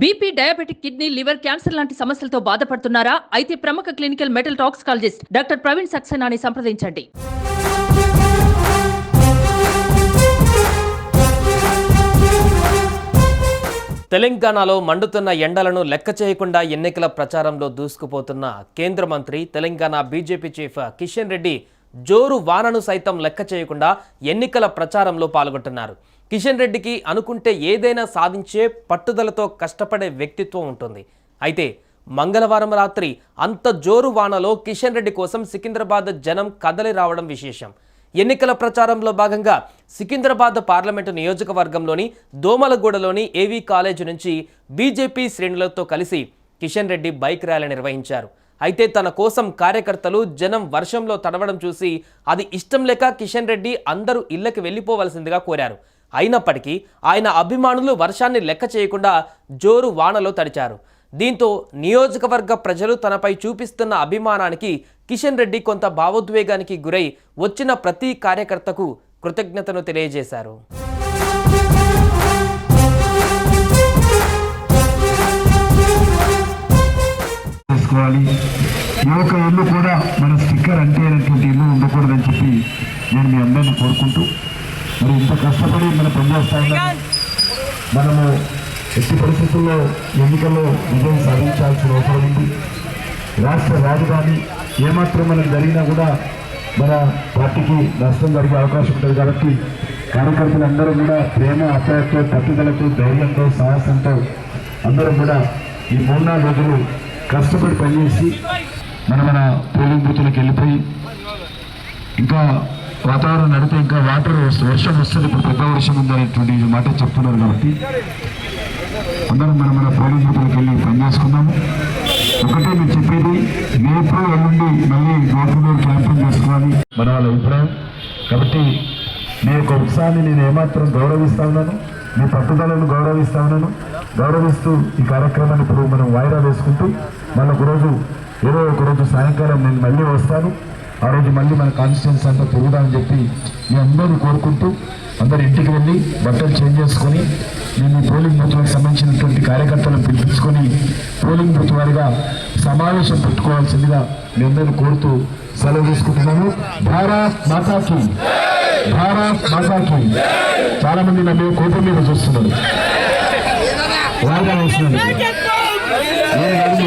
BP diabetic kidney liver cancer లాంటి సమస్యలతో బాధపడుతున్నారా? అయితే ప్రముఖ clinical metal toxicologist doctor Praveen సక్సేనాని సంప్రదించండి. తెలంగాణలో మండుతున్న ఎండలను లెక్క చేయకుండా ఎన్నికల ప్రచారంలో దూసుకుపోతున్న కేంద్ర మంత్రి తెలంగాణ బీజేపీ చీఫ్ కిషన్ రెడ్డి జోరు వానను సైతం లెక్క చేయకుండా ఎన్నికల ప్రచారంలో పాల్గొంటున్నారు. కిషన్ రెడ్డికి అనుకుంటే ఏదైనా సాధించే పట్టుదలతో కష్టపడే వ్యక్తిత్వం ఉంటుంది. అయితే మంగళవారం రాత్రి అంత జోరు వానలో కిషన్ రెడ్డి కోసం సికింద్రాబాద్ జనం కదలి రావడం విశేషం. ఎన్నికల ప్రచారంలో భాగంగా సికింద్రాబాద్ పార్లమెంటు నియోజకవర్గంలోని దోమలగూడలోని ఏవీ కాలేజీ నుంచి బీజేపీ శ్రేణులతో కలిసి కిషన్ రెడ్డి బైక్ ర్యాలీ నిర్వహించారు. అయితే తన కోసం కార్యకర్తలు జనం వర్షంలో తడవడం చూసి అది ఇష్టం లేక కిషన్ రెడ్డి అందరూ ఇళ్ళకి వెళ్ళిపోవలసిందిగా కోరారు. అయినప్పటికీ ఆయన అభిమానులు వర్షాన్ని లెక్క చేయకుండా జోరు వానలో తడిచారు. దీంతో నియోజకవర్గ ప్రజలు తనపై చూపిస్తున్న అభిమానానికి కిషన్ రెడ్డి కొంత భావోద్వేగానికి గురై వచ్చిన ప్రతి కార్యకర్తకు కృతజ్ఞతను తెలియజేశారు. చేసుకోవాలి. ఈ యొక్క ఇల్లు కూడా మన స్టిక్కర్ అంటే ఇల్లు ఉండకూడదని చెప్పి నేను మీ అందరిని కోరుకుంటూ మరి ఇంత కష్టపడి మనం పనిచేస్తా ఉన్నాం మనము ఎట్టి పరిస్థితుల్లో ఎన్నికల్లో విజయం సాధించాల్సిన అవసరం ఉంది. రాష్ట్ర రాజధాని ఏమాత్రం మనకు జరిగినా కూడా మన పార్టీకి నష్టం జరిగే అవకాశం ఉంటుంది కాబట్టి కార్యకర్తలందరూ కూడా ప్రేమ అప్యాయతో పట్టుదలతో ధైర్యంతో సాహసంతో అందరం కూడా ఈ మూడు నాలుగు రోజులు కష్టపడి పనిచేసి మన మన పోలింగ్ బూతులకు వెళ్ళిపోయి ఇంకా వాతావరణం నడితే ఇంకా వాటర్ వర్షం వస్తుంది. ఇప్పుడు పెద్ద వర్షం ఉందనేటువంటి మాట చెప్తున్నారు కాబట్టి అందరం మనం మన పోలింగ్ బూతులకు వెళ్ళి పనిచేసుకుందాము ఒకటే నేను చెప్పేది రేపు ఎల్లుండి మళ్ళీ డోర్ టు క్యాంపెయిన్ చేసుకోవాలి. మన వాళ్ళ అభిప్రాయం. కాబట్టి మీ యొక్క ఉత్సాహాన్ని నేను ఏమాత్రం గౌరవిస్తా ఉన్నాను. మీ పట్టుదలను గౌరవిస్తా ఉన్నాను. గౌరవిస్తూ ఈ కార్యక్రమాన్ని ఇప్పుడు మనం వాయిదా వేసుకుంటూ మళ్ళీ ఒకరోజు ఏదో ఒకరోజు సాయంకాలం నేను మళ్ళీ వస్తాను. ఆ రోజు మళ్ళీ మన కాన్స్టిట్యూన్స్ అంతా తిరుగుదామని చెప్పి మీ అందరినీ కోరుకుంటూ అందరు ఇంటికి వెళ్ళి బట్టలు చేంజ్ చేసుకొని నేను ఈ పోలింగ్ బూత్లకు సంబంధించినటువంటి కార్యకర్తలను పిలిపించుకొని పోలింగ్ బూత్ వారిగా సమావేశం పెట్టుకోవాల్సిందిగా మీ అందరిని కోరుతూ సెలవు తీసుకుంటున్నాను భారత్ మాతాకి భారత్ మాతాకి చాలా మంది నా మీద కోపం మీద చూస్తున్నారు. వాయిదా వేస్తున్నారు నేను కాదు,